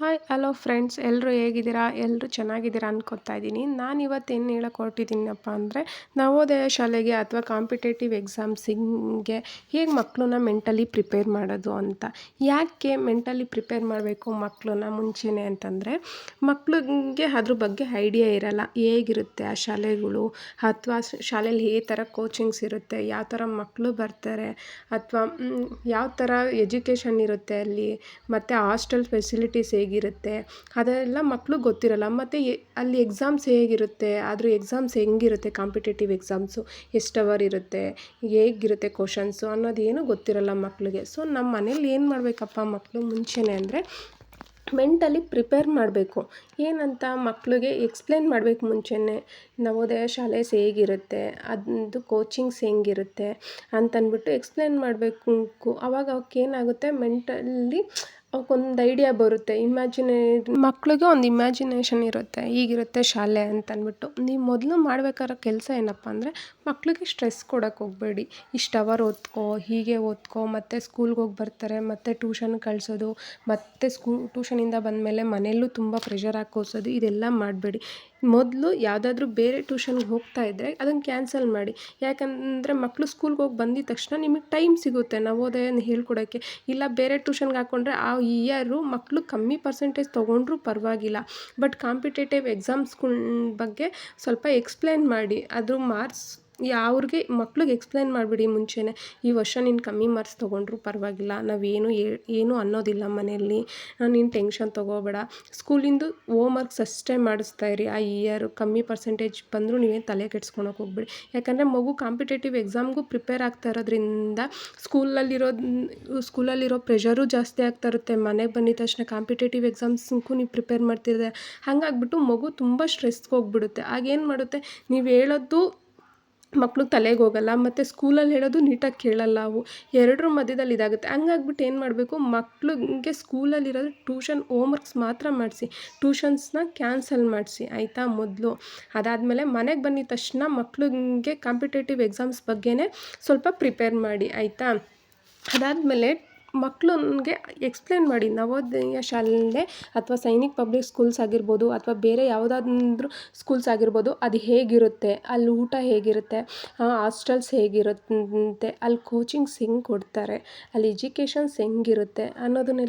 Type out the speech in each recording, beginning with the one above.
Hi hello friends ಎಲ್ಲರೂ ಹೇಗಿದ್ದೀರಾ? ಎಲ್ಲರೂ ಚೆನ್ನಾಗಿದ್ದೀರಾ ಅನ್ಕೋತಾ ಇದ್ದೀನಿ. ನಾನು ಇವತ್ತು ಏನು ಹೇಳಕ್ಕೆ ಹೊರಟಿದ್ದೀನಪ್ಪ ಅಂದರೆ, ನವೋದಯ ಶಾಲೆಗೆ ಅಥವಾ ಕಾಂಪಿಟೇಟಿವ್ ಎಕ್ಸಾಮ್ಸಿಂಗ್ಗೆ ಹೇಗೆ ಮಕ್ಕಳನ್ನ ಮೆಂಟಲಿ ಪ್ರಿಪೇರ್ ಮಾಡೋದು ಅಂತ. ಯಾಕೆ ಮೆಂಟಲಿ ಪ್ರಿಪೇರ್ ಮಾಡಬೇಕು ಮಕ್ಕಳನ್ನ ಮುಂಚೆನೇ ಅಂತಂದರೆ ಮಕ್ಕಳಿಗೆ ಅದ್ರ ಬಗ್ಗೆ ಐಡಿಯಾ ಇರಲ್ಲ. ಹೇಗಿರುತ್ತೆ ಆ ಶಾಲೆಗಳು? ಅಥವಾ ಶಾಲೆಯಲ್ಲಿ ಹೇ ಥರ ಕೋಚಿಂಗ್ಸ್ ಇರುತ್ತೆ? ಯಾವ ಥರ ಮಕ್ಕಳು ಬರ್ತಾರೆ? ಅಥವಾ ಯಾವ ಥರ ಎಜುಕೇಷನ್ ಇರುತ್ತೆ ಅಲ್ಲಿ? ಮತ್ತು ಹಾಸ್ಟೆಲ್ ಫೆಸಿಲಿಟೀಸ್ ಹೇಗಿರುತ್ತೆ? ಅದೆಲ್ಲ ಮಕ್ಕಳು ಗೊತ್ತಿರಲ್ಲ. ಮತ್ತು ಅಲ್ಲಿ ಎಕ್ಸಾಮ್ಸ್ ಹೇಗಿರುತ್ತೆ? ಅದ್ರ ಎಕ್ಸಾಮ್ಸ್ ಹೆಂಗಿರುತ್ತೆ? ಕಾಂಪಿಟೇಟಿವ್ ಎಕ್ಸಾಮ್ಸು ಎಷ್ಟು ಅವರ್ ಇರುತ್ತೆ? ಹೇಗಿರುತ್ತೆ ಕ್ವಶನ್ಸು ಅನ್ನೋದೇನು ಗೊತ್ತಿರಲ್ಲ ಮಕ್ಕಳಿಗೆ ಸೊ ನಮ್ಮ ಮನೇಲಿ ಏನು ಮಾಡಬೇಕಪ್ಪ ಮಕ್ಕಳು ಮುಂಚೆನೇ ಅಂದರೆ ಮೆಂಟಲಿ ಪ್ರಿಪೇರ್ ಮಾಡಬೇಕು. ಏನಂತ ಮಕ್ಕಳಿಗೆ ಎಕ್ಸ್ಪ್ಲೇನ್ ಮಾಡಬೇಕು ಮುಂಚೆನೇ. ನವೋದಯ ಶಾಲೆ ಹೇಗಿರುತ್ತೆ? ಅದು ಕೋಚಿಂಗ್ಸ್ ಹೆಂಗಿರುತ್ತೆ ಅಂತಂದ್ಬಿಟ್ಟು ಎಕ್ಸ್ಪ್ಲೇನ್ ಮಾಡಬೇಕು. ಅವಾಗ ಅವಕ್ಕೇನಾಗುತ್ತೆ? ಮೆಂಟಲಿ ಅವಕ್ಕೊಂದು ಐಡಿಯಾ ಬರುತ್ತೆ. ಇಮ್ಯಾಜಿನೇ ಮಕ್ಳಿಗೆ ಒಂದು ಇಮ್ಯಾಜಿನೇಷನ್ ಇರುತ್ತೆ. ಹೀಗಿರುತ್ತೆ ಶಾಲೆ ಅಂತ ಅಂದ್ಬಿಟ್ಟು ನೀವು ಮೊದಲು ಮಾಡ್ಬೇಕಾಗಿರೋ ಕೆಲಸ ಏನಪ್ಪ ಅಂದರೆ, ಮಕ್ಳಿಗೆ ಸ್ಟ್ರೆಸ್ ಕೊಡೋಕೆ ಹೋಗಬೇಡಿ. ಇಷ್ಟು ಅವರ್ ಓದ್ಕೋ, ಹೀಗೆ ಓದ್ಕೋ, ಮತ್ತು ಸ್ಕೂಲ್ಗೆ ಹೋಗಿ ಬರ್ತಾರೆ, ಮತ್ತು ಟ್ಯೂಷನ್ ಕಳಿಸೋದು, ಮತ್ತು ಸ್ಕೂ ಟ್ಯೂಷನಿಂದ ಬಂದಮೇಲೆ ಮನೆಯಲ್ಲೂ ತುಂಬ ಪ್ರೆಷರ್ ಹಾಕಿ ಓದಿಸೋದು, ಇದೆಲ್ಲ ಮಾಡಬೇಡಿ. ಮೊದಲು ಯಾವುದಾದ್ರೂ ಬೇರೆ ಟ್ಯೂಷನ್ಗೆ ಹೋಗ್ತಾ ಇದ್ದರೆ ಅದನ್ನು ಕ್ಯಾನ್ಸಲ್ ಮಾಡಿ. ಯಾಕಂದರೆ ಮಕ್ಕಳು ಸ್ಕೂಲ್ಗೆ ಹೋಗಿ ಬಂದಿದ ತಕ್ಷಣ ನಿಮಗೆ ಟೈಮ್ ಸಿಗುತ್ತೆ. ನವೋದಯನ ಹೇಳ್ಕೊಡೋಕ್ಕೆ ಇಲ್ಲ ಬೇರೆ ಟ್ಯೂಷನ್ಗೆ ಹಾಕ್ಕೊಂಡ್ರೆ ಆ ಇಯರು ಮಕ್ಕಳು ಕಮ್ಮಿ ಪರ್ಸೆಂಟೇಜ್ ತೊಗೊಂಡ್ರೂ ಪರವಾಗಿಲ್ಲ. ಬಟ್ ಕಾಂಪಿಟೇಟಿವ್ ಎಕ್ಸಾಮ್ಸ್ಗಳ ಬಗ್ಗೆ ಸ್ವಲ್ಪ ಎಕ್ಸ್ಪ್ಲೇನ್ ಮಾಡಿ. ಅದು ಮಾರ್ಕ್ಸ್ ಅವ್ರಿಗೆ ಮಕ್ಳಿಗೆ ಎಕ್ಸ್ಪ್ಲೈನ್ ಮಾಡಿಬಿಡಿ ಮುಂಚೆನೇ. ಈ ವರ್ಷ ನೀನು ಕಮ್ಮಿ ಮಾರ್ಕ್ಸ್ ತೊಗೊಂಡ್ರೂ ಪರವಾಗಿಲ್ಲ. ನಾವೇನು ಏನು ಅನ್ನೋದಿಲ್ಲ ಮನೆಯಲ್ಲಿ. ನೀನು ಟೆನ್ಷನ್ ತೊಗೋಬೇಡ. ಸ್ಕೂಲಿಂದು ಹೋಮ್ ವರ್ಕ್ಸ್ ಅಷ್ಟೇ ಮಾಡಿಸ್ತಾ ಇರಿ. ಆ ಇಯರ್ ಕಮ್ಮಿ ಪರ್ಸೆಂಟೇಜ್ ಬಂದರೂ ನೀವೇನು ತಲೆ ಕೆಡ್ಸ್ಕೊಳಕ್ಕೆ ಹೋಗ್ಬೇಡಿ. ಯಾಕಂದರೆ ಮಗು ಕಾಂಪಿಟೇಟಿವ್ ಎಕ್ಸಾಮ್ಗೂ ಪ್ರಿಪೇರ್ ಆಗ್ತಾ ಇರೋದ್ರಿಂದ ಸ್ಕೂಲಲ್ಲಿರೋ ಸ್ಕೂಲಲ್ಲಿರೋ ಪ್ರೆಷರು ಜಾಸ್ತಿ ಆಗ್ತಾ ಇರುತ್ತೆ. ಮನೆಗೆ ಬಂದಿದ ತಕ್ಷಣ ಕಾಂಪಿಟೇಟಿವ್ ಎಕ್ಸಾಮ್ಸ್ಗೂ ನೀವು ಪ್ರಿಪೇರ್ ಮಾಡ್ತಿದ್ರೆ ಹಾಗಾಗ್ಬಿಟ್ಟು ಮಗು ತುಂಬ ಸ್ಟ್ರೆಸ್ಗೆ ಹೋಗ್ಬಿಡುತ್ತೆ. ಆಗೇನು ಮಾಡುತ್ತೆ? ನೀವು ಹೇಳೋದು ಮಕ್ಳಿಗೆ ತಲೆಗೆ ಹೋಗಲ್ಲ ಮತ್ತು ಸ್ಕೂಲಲ್ಲಿ ಹೇಳೋದು ನೀಟಾಗಿ ಕೇಳಲ್ಲ ಅವು. ಎರಡರ ಮಧ್ಯದಲ್ಲಿ ಇದಾಗುತ್ತೆ. ಹಂಗಾಗ್ಬಿಟ್ಟು ಏನು ಮಾಡಬೇಕು? ಮಕ್ಳಿಗೆ ಸ್ಕೂಲಲ್ಲಿರೋದು ಟ್ಯೂಷನ್ ಹೋಮ್ ವರ್ಕ್ಸ್ ಮಾತ್ರ ಮಾಡಿಸಿ. ಟ್ಯೂಷನ್ಸ್ನ ಕ್ಯಾನ್ಸಲ್ ಮಾಡಿಸಿ. ಆಯಿತಾ? ಮೊದಲು. ಅದಾದಮೇಲೆ ಮನೆಗೆ ಬಂದಿದ ತಕ್ಷಣ ಮಕ್ಳಿಗೆ ಕಾಂಪಿಟೇಟಿವ್ ಎಕ್ಸಾಮ್ಸ್ ಬಗ್ಗೆನೇ ಸ್ವಲ್ಪ ಪ್ರಿಪೇರ್ ಮಾಡಿ. ಆಯಿತಾ? ಅದಾದಮೇಲೆ ಮಕ್ಳಿಗೆ ಎಕ್ಸ್ಪ್ಲೇನ್ ಮಾಡಿ. ನವೋದಯ ಶಾಲೆ ಅಥವಾ ಸೈನಿಕ್ ಪಬ್ಲಿಕ್ ಸ್ಕೂಲ್ಸ್ ಆಗಿರ್ಬೋದು ಅಥವಾ ಬೇರೆ ಯಾವುದಾದ್ರೂ ಸ್ಕೂಲ್ಸ್ ಆಗಿರ್ಬೋದು ಅದು ಹೇಗಿರುತ್ತೆ, ಅಲ್ಲಿ ಊಟ ಹೇಗಿರುತ್ತೆ ಹಾಸ್ಟೆಲ್ಸ್ ಹೇಗಿರುತ್ತೆ, ಅಲ್ಲಿ ಕೋಚಿಂಗ್ಸ್ ಹೆಂಗೆ ಕೊಡ್ತಾರೆ, ಅಲ್ಲಿ ಎಜುಕೇಷನ್ಸ್ ಹೆಂಗಿರುತ್ತೆ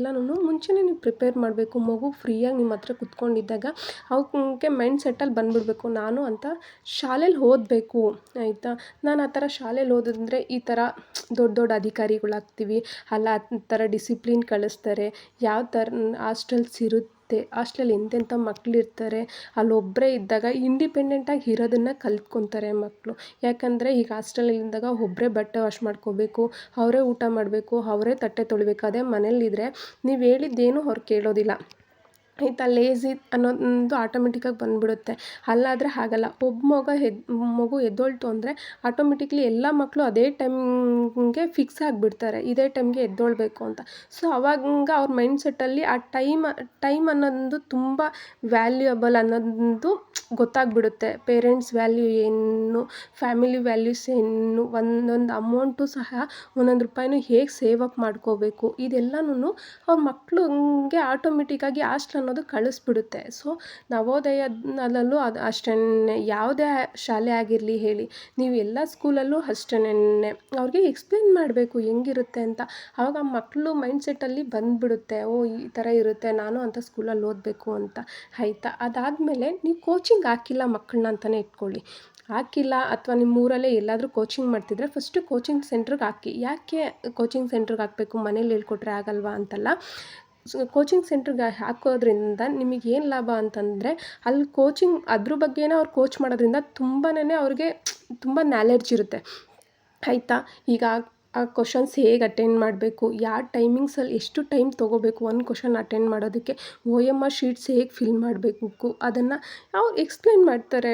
ನಾನು ಮುಂಚೆನೇ ನೀವು ಪ್ರಿಪೇರ್ ಮಾಡಬೇಕು. ಮಗು ಫ್ರೀಯಾಗಿ ನಿಮ್ಮ ಹತ್ರ ಕುತ್ಕೊಂಡಿದ್ದಾಗ ಅವಕ್ಕೆ ಮೈಂಡ್ ಸೆಟ್ಟಲ್ಲಿ ಬಂದುಬಿಡ್ಬೇಕು. ನಾನು ಅಂತ ಶಾಲೆಲಿ ಓದಬೇಕು, ಆಯಿತಾ? ನಾನು ಆ ಥರ ಶಾಲೆಯಲ್ಲಿ ಓದಿದ್ರೆ ಈ ಥರ ದೊಡ್ಡ ದೊಡ್ಡ ಅಧಿಕಾರಿಗಳಾಗ್ತೀವಿ. ಅಲ್ಲ ಥರ ಡಿಸಿಪ್ಲಿನ್ ಕಲಿಸ್ತಾರೆ ಯಾವ ಥರ ಹಾಸ್ಟೆಲ್ಸ್ ಇರುತ್ತೆ, ಹಾಸ್ಟೆಲ್ ಎಂತೆಂಥ ಮಕ್ಕಳಿರ್ತಾರೆ ಅಲ್ಲಿ ಒಬ್ಬರೇ ಇದ್ದಾಗ ಇಂಡಿಪೆಂಡೆಂಟಾಗಿ ಇರೋದನ್ನು ಕಲ್ತ್ಕೊತಾರೆ ಮಕ್ಕಳು ಯಾಕಂದರೆ ಈಗ ಹಾಸ್ಟೆಲಲ್ಲಿದ್ದಾಗ ಒಬ್ಬರೇ ಬಟ್ಟೆ ವಾಶ್ ಮಾಡ್ಕೋಬೇಕು, ಅವರೇ ಊಟ ಮಾಡಬೇಕು, ಅವರೇ ತಟ್ಟೆ ತೊಳಿಬೇಕು, ಅದೇ ಮನೇಲಿದ್ದರೆ ನೀವು ಹೇಳಿದ್ದೇನು ಅವ್ರು ಕೇಳೋದಿಲ್ಲ. ಆಯಿತಾ ಲೇಝಿ ಅನ್ನೋದೊಂದು ಆಟೋಮೆಟಿಕ್ಕಾಗಿ ಬಂದುಬಿಡುತ್ತೆ. ಅಲ್ಲಾದರೆ ಹಾಗಲ್ಲ. ಒಬ್ಬ ಮಗ ಎದ್ ಮಗು ಎದ್ದೋಳ್ತು ಅಂದರೆ ಆಟೋಮೆಟಿಕ್ಲಿ ಎಲ್ಲ ಮಕ್ಕಳು ಅದೇ ಟೈಮ್ಗೆ ಫಿಕ್ಸ್ ಆಗಿಬಿಡ್ತಾರೆ. ಇದೇ ಟೈಮ್ಗೆ ಎದ್ದೊಳ್ಬೇಕು ಅಂತ. ಸೊ ಅವಾಗ ಅವ್ರ ಮೈಂಡ್ ಸೆಟ್ಟಲ್ಲಿ ಆ ಟೈಮ್ ಟೈಮ್ ಅನ್ನೋದು ತುಂಬ ವ್ಯಾಲ್ಯೂಯಬಲ್ ಅನ್ನೋದು ಗೊತ್ತಾಗ್ಬಿಡುತ್ತೆ. ಪೇರೆಂಟ್ಸ್ ವ್ಯಾಲ್ಯೂ ಏನು ಫ್ಯಾಮಿಲಿ ವ್ಯಾಲ್ಯೂಸ್ ಏನು, ಒಂದೊಂದು ಅಮೌಂಟು ಸಹ ಒಂದೊಂದು ರೂಪಾಯಿನೂ ಹೇಗೆ ಸೇವ್ ಅಪ್ ಮಾಡ್ಕೋಬೇಕು? ಇದೆಲ್ಲನೂ ಅವ್ರ ಮಕ್ಳಿಗೆ ಆಟೋಮೆಟಿಕ್ಕಾಗಿ ಅನ್ನೋದು ಕಳಿಸ್ಬಿಡುತ್ತೆ. ಸೊ ನವೋದಯದಲ್ಲೂ ಅದು ಅಷ್ಟೇ ಯಾವುದೇ ಶಾಲೆ ಆಗಿರಲಿ ಹೇಳಿ, ನೀವು ಎಲ್ಲ ಸ್ಕೂಲಲ್ಲೂ ಅಷ್ಟೇನೆ ಅವ್ರಿಗೆ ಎಕ್ಸ್ಪ್ಲೇನ್ ಮಾಡಬೇಕು ಹೆಂಗಿರುತ್ತೆ ಅಂತ. ಆವಾಗ ಮಕ್ಕಳು ಮೈಂಡ್ ಸೆಟ್ಟಲ್ಲಿ ಬಂದುಬಿಡುತ್ತೆ, ಓ, ಈ ಥರ ಇರುತ್ತೆ, ನಾನು ಅಂತ ಸ್ಕೂಲಲ್ಲಿ ಓದಬೇಕು ಅಂತ, ಆಯಿತಾ? ಅದಾದಮೇಲೆ ನೀವು ಕೋಚಿಂಗ್ ಹಾಕಿಲ್ಲ ಮಕ್ಕಳನ್ನ ಅಂತಲೇ ಇಟ್ಕೊಳ್ಳಿ. ಹಾಕಿಲ್ಲ ಅಥವಾ ನಿಮ್ಮ ಊರಲ್ಲೇ ಎಲ್ಲಾದರೂ ಕೋಚಿಂಗ್ ಮಾಡ್ತಿದ್ರೆ ಫಸ್ಟು ಕೋಚಿಂಗ್ ಸೆಂಟ್ರಿಗೆ ಹಾಕಿ. ಯಾಕೆ ಕೋಚಿಂಗ್ ಸೆಂಟ್ರಿಗೆ ಹಾಕಬೇಕು? ಮನೇಲಿ ಹೇಳ್ಕೊಟ್ರೆ ಆಗಲ್ವಾ ಅಂತಲ್ಲ. ಕೋಚಿಂಗ್ ಸೆಂಟ್ರಿಗೆ ಹಾಕೋದ್ರಿಂದ ನಿಮಗೆ ಏನು ಲಾಭ ಅಂತಂದರೆ ಅಲ್ಲಿ ಕೋಚಿಂಗ್ ಅದ್ರ ಬಗ್ಗೆನೇ ಅವ್ರು ಕೋಚ್ ಮಾಡೋದ್ರಿಂದ ತುಂಬಾ ಅವ್ರಿಗೆ ತುಂಬ ನಾಲೆಡ್ಜ್ ಇರುತ್ತೆ. ಆಯಿತಾ? ಈಗ ಆ ಕ್ವಶನ್ಸ್ ಹೇಗೆ ಅಟೆಂಡ್ ಮಾಡಬೇಕು ಯಾವ ಟೈಮಿಂಗ್ಸಲ್ಲಿ ಎಷ್ಟು ಟೈಮ್ ತೊಗೋಬೇಕು ಒಂದು ಕ್ವಶನ್ ಅಟೆಂಡ್ ಮಾಡೋದಕ್ಕೆ, ಓ ಎಂ ಆರ್ ಶೀಟ್ಸ್ ಹೇಗೆ ಫಿಲ್ ಮಾಡಬೇಕು ಅದನ್ನು ಅವ್ರು ಎಕ್ಸ್ಪ್ಲೇನ್ ಮಾಡ್ತಾರೆ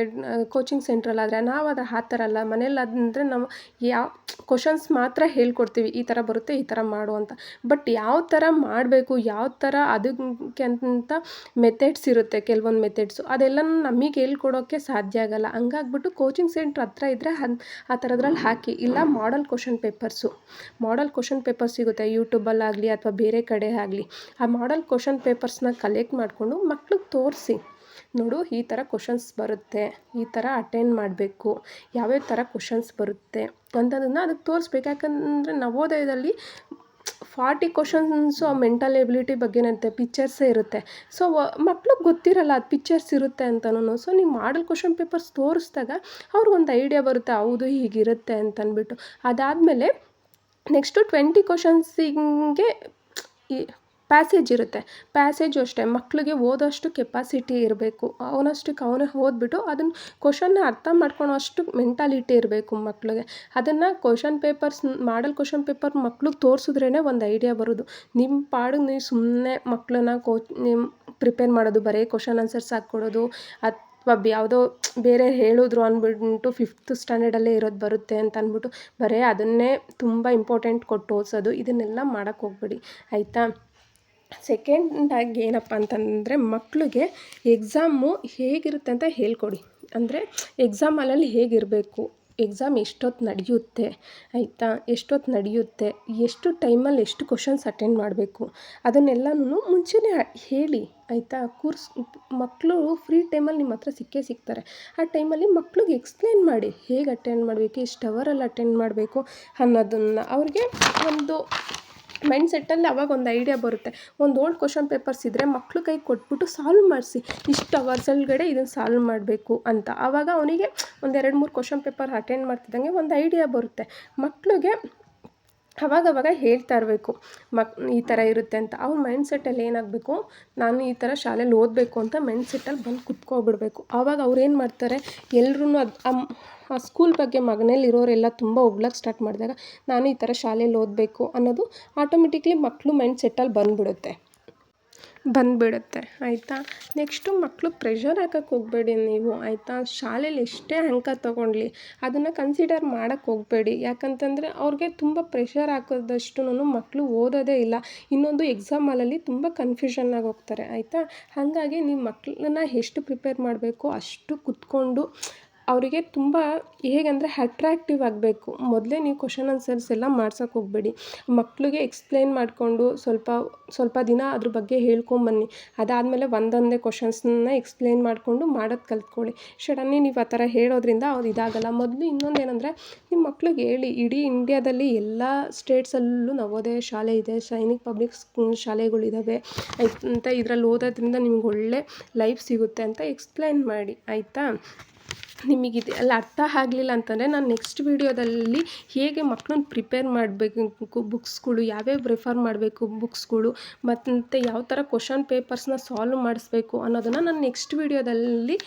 ಕೋಚಿಂಗ್ ಸೆಂಟ್ರಲ್ಲಾದರೆ ನಾವು ಅದು ಆ ಥರ ಅಲ್ಲ ಮನೇಲಿ ಅಂದರೆ ನಾವು ಯಾವ ಕ್ವಶನ್ಸ್ ಮಾತ್ರ ಹೇಳ್ಕೊಡ್ತೀವಿ, ಈ ಥರ ಬರುತ್ತೆ, ಈ ಥರ ಮಾಡು ಅಂತ. ಬಟ್ ಯಾವ ಥರ ಮಾಡಬೇಕು, ಯಾವ ಥರ ಅದಕ್ಕೆ ಅಂತ ಮೆಥಡ್ಸ್ ಇರುತ್ತೆ, ಕೆಲವೊಂದು ಮೆಥಡ್ಸು ಅದೆಲ್ಲ ನಮಗೆ ಹೇಳ್ಕೊಡೋಕ್ಕೆ ಸಾಧ್ಯ ಆಗೋಲ್ಲ. ಹಂಗಾಗ್ಬಿಟ್ಟು ಕೋಚಿಂಗ್ ಸೆಂಟ್ರ್ ಹತ್ರ ಇದ್ದರೆ ಆ ಥರದ್ರಲ್ಲಿ ಹಾಕಿ, ಇಲ್ಲ model question papers papers model question paper ಸಿಗುತ್ತೆ ಯೂಟ್ಯೂಬಲ್ಲಾಗಲಿ ಅಥವಾ ಬೇರೆ ಕಡೆ ಆಗಲಿ. ಆ ಮಾಡಲ್ ಕ್ವಶನ್ ಪೇಪರ್ಸ್ನ ಕಲೆಕ್ಟ್ ಮಾಡಿಕೊಂಡು ಮಕ್ಳಿಗೆ ತೋರಿಸಿ. ನೋಡು, ಈ ಥರ ಕ್ವಶನ್ಸ್ ಬರುತ್ತೆ, ಈ ಥರ ಅಟೆಂಡ್ ಮಾಡಬೇಕು, ಯಾವ್ಯಾವ ಥರ ಕ್ವಶನ್ಸ್ ಬರುತ್ತೆ ಅಂತದನ್ನು ಅದಕ್ಕೆ ತೋರಿಸ್ಬೇಕು. ಯಾಕಂದರೆ ನವೋದಯದಲ್ಲಿ ಫಾರ್ಟಿ ಕ್ವಶನ್ಸು ಆ ಮೆಂಟಲ್ ಎಬಿಲಿಟಿ ಬಗ್ಗೆನೇ ಪಿಕ್ಚರ್ಸೇ ಇರುತ್ತೆ. ಸೊ ಮಕ್ಳಿಗೆ ಗೊತ್ತಿರಲ್ಲ ಅದು ಪಿಕ್ಚರ್ಸ್ ಇರುತ್ತೆ ಅಂತನೂ ಸೊ, ನೀವು ಮಾಡಲ್ ಕ್ವಶನ್ ಪೇಪರ್ಸ್ ತೋರಿಸ್ದಾಗ ಅವ್ರಿಗೊಂದು ಐಡಿಯಾ ಬರುತ್ತೆ, ಹೌದು ಹೀಗಿರುತ್ತೆ ಅಂತಂದ್ಬಿಟ್ಟು ಅದಾದಮೇಲೆ ನೆಕ್ಸ್ಟು ಟ್ವೆಂಟಿ ಕ್ವಶನ್ಸಿಗೆ ಈ ಪ್ಯಾಸೇಜ್ ಇರುತ್ತೆ. ಪ್ಯಾಸೇಜು ಅಷ್ಟೇ ಮಕ್ಕಳಿಗೆ ಓದೋಷ್ಟು ಕೆಪಾಸಿಟಿ ಇರಬೇಕು. ಅವನಷ್ಟಕ್ಕೆ ಅವನೇ ಓದ್ಬಿಟ್ಟು ಅದನ್ನು ಕ್ವಶನ್ನ ಅರ್ಥ ಮಾಡ್ಕೊಳೋ ಅಷ್ಟು ಮೆಂಟಾಲಿಟಿ ಇರಬೇಕು ಮಕ್ಳಿಗೆ. ಅದನ್ನು question papers, model question paper ಮಕ್ಳಿಗೆ ತೋರಿಸಿದ್ರೇ ಒಂದು ಐಡಿಯಾ ಬರೋದು. ನಿಮ್ಮ ಪಾಡಿಗೆ ನೀವು ಸುಮ್ಮನೆ ಮಕ್ಕಳನ್ನ ಕೋ ನಿಮ್ಮ ಪ್ರಿಪೇರ್ ಮಾಡೋದು, ಬರೀ ಕ್ವಶನ್ ಆನ್ಸರ್ಸ್ ಹಾಕ್ಕೊಡೋದು ಅಥವಾ ಯಾವುದೋ ಬೇರೆ ಹೇಳಿದ್ರು ಅಂದ್ಬಿಟ್ಟು ಫಿಫ್ತ್ ಸ್ಟ್ಯಾಂಡರ್ಡಲ್ಲೇ ಇರೋದು ಬರುತ್ತೆ ಅಂತ ಅಂದ್ಬಿಟ್ಟು ಬರೀ ಅದನ್ನೇ ತುಂಬ ಇಂಪಾರ್ಟೆಂಟ್ ಕೊಟ್ಟು ಓದಿಸೋದು. ಇದನ್ನೆಲ್ಲ ಮಾಡೋಕ್ಕೆ ಹೋಗ್ಬೇಡಿ. ಆಯಿತಾ? ಸೆಕೆಂಡಾಗಿ ಏನಪ್ಪ ಅಂತಂದರೆ ಮಕ್ಕಳಿಗೆ ಎಕ್ಸಾಮು ಹೇಗಿರುತ್ತೆ ಅಂತ ಹೇಳ್ಕೊಡಿ. ಅಂದರೆ ಎಕ್ಸಾಮ್ ಹಾಲಲ್ಲಿ ಹೇಗಿರಬೇಕು? ಎಕ್ಸಾಮ್ ಎಷ್ಟೊತ್ತು ನಡೆಯುತ್ತೆ, ಆಯಿತಾ? ಎಷ್ಟೊತ್ತು ನಡೆಯುತ್ತೆ? ಎಷ್ಟು ಟೈಮಲ್ಲಿ ಎಷ್ಟು ಕ್ವಶನ್ಸ್ ಅಟೆಂಡ್ ಮಾಡಬೇಕು? ಅದನ್ನೆಲ್ಲನೂ ಮುಂಚೆನೇ ಹೇಳಿ, ಆಯಿತಾ? ಕೂರ್ಸ್ ಮಕ್ಕಳು ಫ್ರೀ ಟೈಮಲ್ಲಿ ನಿಮ್ಮ ಹತ್ರ ಸಿಕ್ಕೇ ಸಿಗ್ತಾರೆ. ಆ ಟೈಮಲ್ಲಿ ಮಕ್ಳಿಗೆ ಎಕ್ಸ್ಪ್ಲೇನ್ ಮಾಡಿ, ಹೇಗೆ ಅಟೆಂಡ್ ಮಾಡಬೇಕು, ಎಷ್ಟು ಅವರಲ್ಲಿ ಅಟೆಂಡ್ ಮಾಡಬೇಕು ಅನ್ನೋದನ್ನು ಅವ್ರಿಗೆ ಒಂದು ಮೈಂಡ್ ಸೆಟ್ಟಲ್ಲಿ ಅವಾಗ ಒಂದು ಐಡಿಯಾ ಬರುತ್ತೆ. ಒಂದು ಓಲ್ಡ್ ಕ್ವಶನ್ ಪೇಪರ್ಸ್ ಇದ್ದರೆ ಮಕ್ಕಳು ಕೈಗೆ ಕೊಟ್ಬಿಟ್ಟು ಸಾಲ್ವ್ ಮಾಡಿಸಿ. ಇಷ್ಟು ಅವರ್ಸ್ ಒಳಗಡೆ ಇದನ್ನು ಸಾಲ್ವ್ ಮಾಡಬೇಕು ಅಂತ. ಆವಾಗ ಅವನಿಗೆ ಒಂದು ಎರಡು ಮೂರು ಕ್ವಶನ್ ಪೇಪರ್ ಅಟೆಂಡ್ ಮಾಡ್ತಿದ್ದಂಗೆ ಒಂದು ಐಡಿಯಾ ಬರುತ್ತೆ. ಮಕ್ಳಿಗೆ ಅವಾಗವಾಗ ಹೇಳ್ತಾ ಇರಬೇಕು. ಮಕ್, ಈ ಥರ ಇರುತ್ತೆ ಅಂತ. ಅವ್ರ ಮೈಂಡ್ ಸೆಟ್ಟಲ್ಲಿ ಏನಾಗಬೇಕು? ನಾನು ಈ ಥರ ಶಾಲೆಯಲ್ಲಿ ಓದಬೇಕು ಅಂತ ಮೈಂಡ್ ಸೆಟ್ಟಲ್ಲಿ ಬಂದು ಕುತ್ಕೋಬಿಡ್ಬೇಕು. ಆವಾಗ ಅವ್ರು ಏನು ಮಾಡ್ತಾರೆ? ಎಲ್ಲರೂ ಅದು ಆ ಸ್ಕೂಲ್ ಬಗ್ಗೆ ಮಗನೇಲಿರೋರೆಲ್ಲ ತುಂಬ ಹೊಗ್ಳಕ್ಕೆ ಸ್ಟಾರ್ಟ್ ಮಾಡಿದಾಗ ನಾನು ಈ ಥರ ಶಾಲೆಯಲ್ಲಿ ಓದಬೇಕು ಅನ್ನೋದು ಆಟೋಮೆಟಿಕ್ಲಿ ಮಕ್ಕಳು ಮೈಂಡ್ ಸೆಟ್ಟಲ್ಲಿ ಬಂದುಬಿಡುತ್ತೆ. ಬಂದುಬಿಡುತ್ತೆ, ಆಯಿತಾ? ನೆಕ್ಸ್ಟು ಮಕ್ಕಳು ಪ್ರೆಷರ್ ಹಾಕಕ್ಕೆ ಹೋಗಬೇಡಿ ನೀವು, ಆಯಿತಾ? ಶಾಲೆಯಲ್ಲಿ ಎಷ್ಟೇ ಅಂಕ ತೊಗೊಂಡ್ಲಿ ಅದನ್ನು ಕನ್ಸಿಡರ್ ಮಾಡೋಕ್ಕೆ ಹೋಗಬೇಡಿ. ಯಾಕಂತಂದರೆ ಅವ್ರಿಗೆ ತುಂಬ ಪ್ರೆಷರ್ ಹಾಕೋದಷ್ಟುನು ಮಕ್ಕಳು ಓದೋದೇ ಇಲ್ಲ. ಇನ್ನೊಂದು ಎಕ್ಸಾಮ್ ಹಾಲಲ್ಲಿ ತುಂಬ ಕನ್ಫ್ಯೂಷನ್ನಾಗಿ ಹೋಗ್ತಾರೆ, ಆಯಿತಾ? ಹಾಗಾಗಿ ನೀವು ಮಕ್ಕಳನ್ನ ಎಷ್ಟು ಪ್ರಿಪೇರ್ ಮಾಡಬೇಕು ಅಷ್ಟು ಕುತ್ಕೊಂಡು ಅವರಿಗೆ ತುಂಬ ಹೇಗೆಂದರೆ ಅಟ್ರ್ಯಾಕ್ಟಿವ್ ಆಗಬೇಕು. ಮೊದಲೇ ನೀವು ಕ್ವಶನ್ ಆನ್ಸರ್ಸ್ ಎಲ್ಲ ಮಾಡ್ಸೋಕೆ ಹೋಗಬೇಡಿ. ಮಕ್ಕಳಿಗೆ ಎಕ್ಸ್ಪ್ಲೇನ್ ಮಾಡಿಕೊಂಡು ಸ್ವಲ್ಪ ಸ್ವಲ್ಪ ದಿನ ಅದ್ರ ಬಗ್ಗೆ ಹೇಳ್ಕೊಂಬನ್ನಿ. ಅದಾದಮೇಲೆ ಒಂದೊಂದೇ ಕ್ವಶನ್ಸನ್ನ ಎಕ್ಸ್ಪ್ಲೇನ್ ಮಾಡಿಕೊಂಡು ಮಾಡೋದು ಕಲ್ತ್ಕೊಳ್ಳಿ. ಸಡನ್ಲಿ ನೀವು ಆ ಥರ ಹೇಳೋದ್ರಿಂದ ಅವ್ರು ಇದಾಗಲ್ಲ. ಮೊದಲು ಇನ್ನೊಂದು ಏನಂದರೆ ನಿಮ್ಮ ಮಕ್ಳಿಗೆ ಹೇಳಿ, ಇಡೀ ಇಂಡಿಯಾದಲ್ಲಿ ಎಲ್ಲ ಸ್ಟೇಟ್ಸಲ್ಲೂ ನವೋದಯ ಶಾಲೆ ಇದೆ, ಸೈನಿಕ್ ಪಬ್ಲಿಕ್ ಶಾಲೆಗಳಿದ್ದಾವೆ ಅಂತ ಇದರಲ್ಲಿ ಓದೋದ್ರಿಂದ ನಿಮ್ಗೆ ಒಳ್ಳೆ ಲೈಫ್ ಸಿಗುತ್ತೆ ಅಂತ ಎಕ್ಸ್ಪ್ಲೇನ್ ಮಾಡಿ. ಆಯಿತಾ? ನಿಮಗಿದೆ, ಅಲ್ಲಿ ಅರ್ಥ ಆಗಲಿಲ್ಲ ಅಂತಂದರೆ ನಾನು ನೆಕ್ಸ್ಟ್ ವೀಡಿಯೋದಲ್ಲಿ ಹೇಗೆ ಮಕ್ಕಳನ್ನ ಪ್ರಿಪೇರ್ ಮಾಡಬೇಕು, ಬುಕ್ಸ್ಗಳು ಯಾವ್ಯಾವ ರೆಫರ್ ಮಾಡಬೇಕು ಬುಕ್ಸ್ಗಳು, ಮತ್ತು ಯಾವ ಥರ ಕ್ವಶನ್ ಪೇಪರ್ಸ್ನ ಸಾಲ್ವ್ ಮಾಡಿಸ್ಬೇಕು ಅನ್ನೋದನ್ನು ನಾನು ನೆಕ್ಸ್ಟ್ ವೀಡಿಯೋದಲ್ಲಿ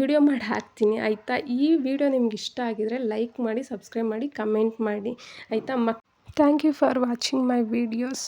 ವಿಡಿಯೋ ಮಾಡಿ ಹಾಕ್ತೀನಿ, ಆಯಿತಾ? ಈ ವಿಡಿಯೋ ನಿಮ್ಗೆ ಇಷ್ಟ ಆಗಿದರೆ ಲೈಕ್ ಮಾಡಿ, ಸಬ್ಸ್ಕ್ರೈಬ್ ಮಾಡಿ, ಕಮೆಂಟ್ ಮಾಡಿ, ಆಯಿತಾ? ಮಕ್ thank you for watching my videos.